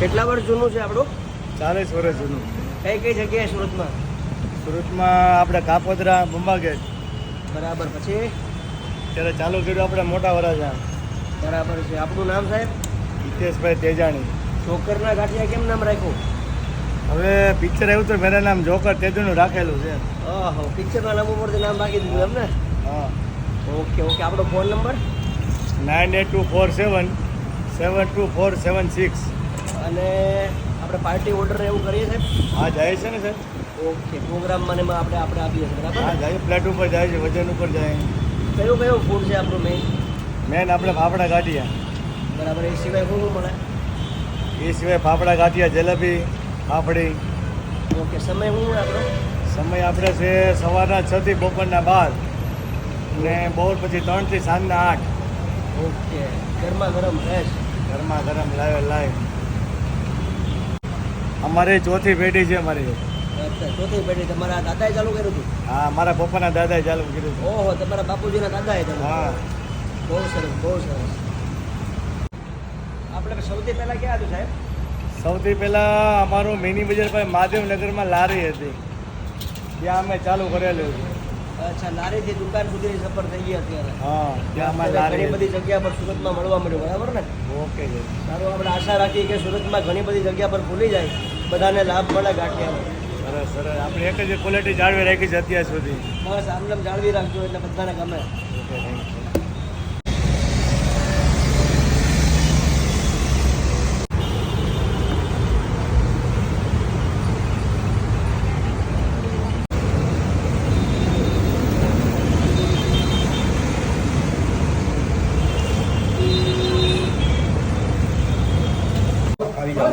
વર્ષ જૂનું છે આપણું? ચાલીસ વર્ષ જૂનું. કઈ કઈ જગ્યાએ સુરતમાં? સુરતમાં આપણે કાપોદરા બંબાગેટ. બરાબર પછી? ત્યારે ચાલુ કર્યું આપણે મોટા વરાજા બરાબર છે. આપણું નામ સાહેબ? હિતેશભાઈ તેજાણી. જોકરના ગાંઠિયા કેમ નામ રાખ્યું? હવે પિક્ચર આવ્યું તો મેરા નામ જોકર તેજુનું રાખેલું છે. ઓહો પિક્ચરના નામ ઉપરથી નામ રાખી દીધું એમને? હા. Okay okay. આપણો phone number? Nine eight two four seven seven two four seven six. અને આપણે પાર્ટી ઓર્ડર એવું કરીએ છે હા જાય છે ને સર ઓકે પ્રોગ્રામ મને આપણે આપણે આપીએ છીએ હા બરાબર જાય પ્લેટ ઉપર જાય છે વજન ઉપર જાય. કયું કયું ફૂડ છે આપણું મેઇન મેન આપણે ફાફડા ગાંઠિયા. બરાબર એ સિવાય શું શું મળે? એ સિવાય ફાફડા ગાંઠિયા જલેબી ફાફડી. ઓકે સમય શું આપણો? સમય આપણે છે સવારના છ થી બપોરના બાર. ને બપોર પછી ત્રણથી સાંજના આઠ. ઓકે ગરમા ગરમ ફ્રેશ ગરમા ગરમ લાવે લાઈવ અમારી ચોથી પેઢી છે અમારી. ચોથી પેઢી. તમારા દાદાએ ચાલુ કર્યું હતું? હા મારા પપ્પાના દાદાએ ચાલુ કર્યું હતું. ઓહો તમારા બાપુજીના દાદાએ હા. બહુ સરસ બહુ સરસ. આપણે સૌથી પહેલાં ક્યાં હતું સાહેબ? સૌથી પહેલાં અમારું મિની બજાર પાસે મહાદેવનગરમાં લારી હતી. ત્યાં અમે ચાલુ કરેલું હતું. અચ્છા લારીથી દુકાન સુધીની સફર થઈ ગઈ અત્યારે. હા ત્યાં અમારે લારી ઘણી બધી જગ્યા પર સુરતમાં મળવા મળ્યું બરાબર ને? ઓકે સારું આપણે આશા રાખીએ કે સુરતમાં ઘણી બધી જગ્યા પર ભૂલી જાય બધાને લાભ મળે ગાંઠિયાનો સરસ સરસ. આપણે એક જ ક્વોલિટી જાળવી રાખી છે અત્યાર સુધી. બસ આમ જાળવી રાખજો એટલે બધાને ગમે. ઓકે થેન્ક યુ આવી જાવ